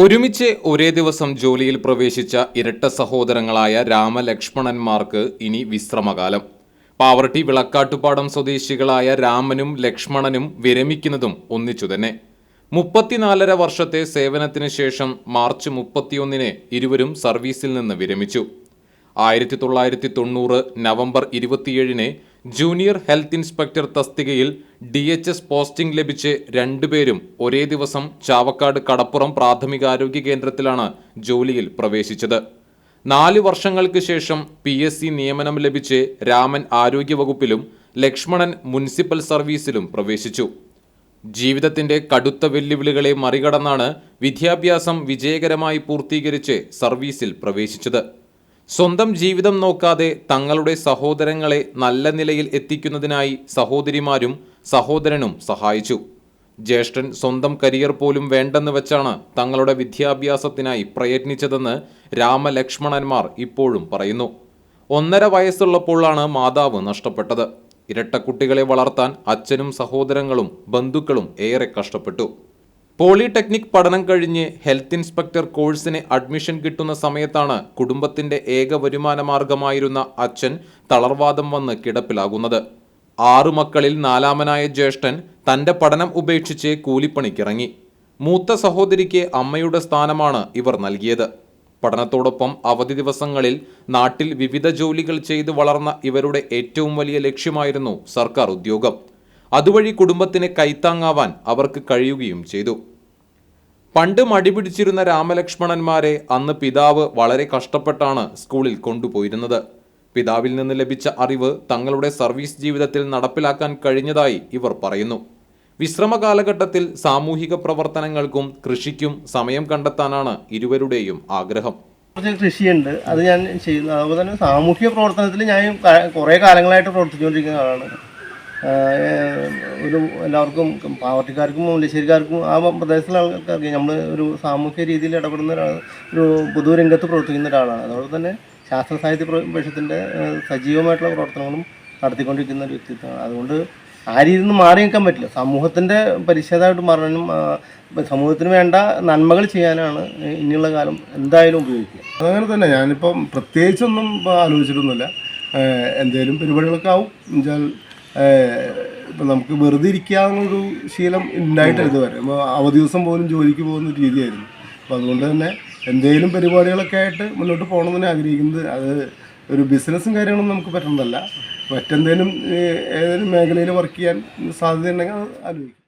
ഒരുമിച്ച് ഒരേ ദിവസം ജോലിയിൽ പ്രവേശിച്ച ഇരട്ട സഹോദരങ്ങളായ രാമലക്ഷ്മണന്മാർക്ക് ഇനി വിശ്രമകാലം. പാവർട്ടി വിളക്കാട്ടുപാടം സ്വദേശികളായ രാമനും ലക്ഷ്മണനും വിരമിക്കുന്നതും ഒന്നിച്ചു തന്നെ. മുപ്പത്തിനാലര വർഷത്തെ സേവനത്തിന് ശേഷം മാർച്ച് മുപ്പത്തിയൊന്നിന് ഇരുവരും സർവീസിൽ നിന്ന് വിരമിച്ചു. ആയിരത്തി തൊള്ളായിരത്തി തൊണ്ണൂറ് നവംബർ ഇരുപത്തിയേഴിന് ജൂനിയർ ഹെൽത്ത് ഇൻസ്പെക്ടർ തസ്തികയിൽ ഡി എച്ച് എസ് പോസ്റ്റിംഗ് ലഭിച്ച് രണ്ടുപേരും ഒരേ ദിവസം ചാവക്കാട് കടപ്പുറം പ്രാഥമികാരോഗ്യ കേന്ദ്രത്തിലാണ് ജോലിയിൽ പ്രവേശിച്ചത്. നാല് വർഷങ്ങൾക്ക് ശേഷം പി എസ് സി നിയമനം ലഭിച്ച് രാമൻ ആരോഗ്യവകുപ്പിലും ലക്ഷ്മണൻ മുനിസിപ്പൽ സർവീസിലും പ്രവേശിച്ചു. ജീവിതത്തിന്റെ കടുത്ത വെല്ലുവിളികളെ മറികടന്നാണ് വിദ്യാഭ്യാസം വിജയകരമായി പൂർത്തീകരിച്ച് സർവീസിൽ പ്രവേശിച്ചത്. സ്വന്തം ജീവിതം നോക്കാതെ തങ്ങളുടെ സഹോദരങ്ങളെ നല്ല നിലയിൽ എത്തിക്കുന്നതിനായി സഹോദരിമാരും സഹോദരനും സഹായിച്ചു. ജ്യേഷ്ഠൻ സ്വന്തം കരിയർ പോലും വേണ്ടെന്ന് വെച്ചാണ് തങ്ങളുടെ വിദ്യാഭ്യാസത്തിനായി പ്രയത്നിച്ചതെന്ന് രാമലക്ഷ്മണന്മാർ ഇപ്പോഴും പറയുന്നു. ഒന്നര വയസ്സുള്ളപ്പോഴാണ് മാതാവ് നഷ്ടപ്പെട്ടത്. ഇരട്ടക്കുട്ടികളെ വളർത്താൻ അച്ഛനും സഹോദരങ്ങളും ബന്ധുക്കളും ഏറെ കഷ്ടപ്പെട്ടു. പോളിടെക്നിക് പഠനം കഴിഞ്ഞ് ഹെൽത്ത് ഇൻസ്പെക്ടർ കോഴ്സിന് അഡ്മിഷൻ കിട്ടുന്ന സമയത്താണ് കുടുംബത്തിന്റെ ഏക വരുമാന മാർഗമായിരുന്ന അച്ഛൻ തളർവാദം വന്ന് കിടപ്പിലാകുന്നത്. ആറു മക്കളിൽ നാലാമനായ ജ്യേഷ്ഠൻ തന്റെ പഠനം ഉപേക്ഷിച്ച് കൂലിപ്പണിക്കിറങ്ങി. മൂത്ത സഹോദരിക്ക് അമ്മയുടെ സ്ഥാനമാണ് ഇവർ നൽകിയത്. പഠനത്തോടൊപ്പം അവധി ദിവസങ്ങളിൽ നാട്ടിൽ വിവിധ ജോലികൾ ചെയ്ത് വളർന്ന ഇവരുടെ ഏറ്റവും വലിയ ലക്ഷ്യമായിരുന്നു സർക്കാർ ഉദ്യോഗം. അതുവഴി കുടുംബത്തിന് കൈത്താങ്ങാവാൻ അവർക്ക് കഴിയുകയും ചെയ്തു. പണ്ട് മടിപിടിച്ചിരുന്ന രാമലക്ഷ്മണന്മാരെ അന്ന് പിതാവ് വളരെ കഷ്ടപ്പെട്ടാണ് സ്കൂളിൽ കൊണ്ടുപോയിരുന്നത്. പിതാവിൽ നിന്ന് ലഭിച്ച അറിവ് തങ്ങളുടെ സർവീസ് ജീവിതത്തിൽ നടപ്പിലാക്കാൻ കഴിഞ്ഞതായി ഇവർ പറയുന്നു. വിശ്രമ കാലഘട്ടത്തിൽ സാമൂഹിക പ്രവർത്തനങ്ങൾക്കും കൃഷിക്കും സമയം കണ്ടെത്താനാണ് ഇരുവരുടെയും ആഗ്രഹം. കുറച്ച് കൃഷിയുണ്ട്. അത് ഞാൻ ചെയ്യുന്നു. അതുപോലെ തന്നെ സാമൂഹിക പ്രവർത്തനത്തിൽ ഞാൻ കുറേ കാലങ്ങളായിട്ട് പ്രവർത്തിച്ചുകൊണ്ടിരിക്കുന്ന ആളാണ്. ഒരു എല്ലാവർക്കും പാർട്ടിക്കാർക്കും മുല്ലശ്ശേരിക്കാർക്കും ആ പ്രദേശത്തുള്ള ആൾക്കാർക്ക് നമ്മൾ ഒരു സാമൂഹ്യ രീതിയിൽ ഇടപെടുന്ന ഒരാൾ ഒരു പൊതുരംഗത്ത് പ്രവർത്തിക്കുന്ന ഒരാളാണ്. അതുപോലെ തന്നെ ശാസ്ത്ര സാഹിത്യ പ്ര- പരിഷത്തിന്റെ സജീവമായിട്ടുള്ള പ്രവർത്തനങ്ങളും നടത്തിക്കൊണ്ടിരിക്കുന്ന ഒരു വ്യക്തിത്വമാണ്. അതുകൊണ്ട് ആ രീതിയിൽ നിന്ന് മാറി നിൽക്കാൻ പറ്റില്ല. സമൂഹത്തിന്റെ പരിച്ഛേദമായിട്ട് മാറാനും സമൂഹത്തിന് വേണ്ട നന്മകൾ ചെയ്യാനാണ് ഇനിയുള്ള കാലം എന്തായാലും ഉപയോഗിക്കുക. അങ്ങനെ തന്നെ. ഞാനിപ്പം പ്രത്യേകിച്ചൊന്നും ആലോചിച്ചിട്ടൊന്നുമില്ല. എന്തെങ്കിലും പരിപാടികളൊക്കെ ആവും. എന്നുവെച്ചാൽ ഇപ്പം നമുക്ക് വെറുതെ ഇരിക്കാവുന്നൊരു ശീലം ഉണ്ടായിട്ട് ഇതുവരെ. അപ്പോൾ അവധി ദിവസം പോലും ജോലിക്ക് പോകുന്ന രീതിയായിരുന്നു. അപ്പോൾ അതുകൊണ്ട് തന്നെ എന്തെങ്കിലും പരിപാടികളൊക്കെ ആയിട്ട് മുന്നോട്ട് പോകണമെന്ന് ആഗ്രഹിക്കുന്നത്. അത് ഒരു ബിസിനസ്സും കാര്യങ്ങളൊന്നും നമുക്ക് പറ്റുന്നതല്ല. മറ്റെന്തെങ്കിലും ഏതെങ്കിലും മേഖലയിൽ വർക്ക് ചെയ്യാൻ സാധ്യതയുണ്ടെങ്കിൽ അത് ആലോചിക്കും.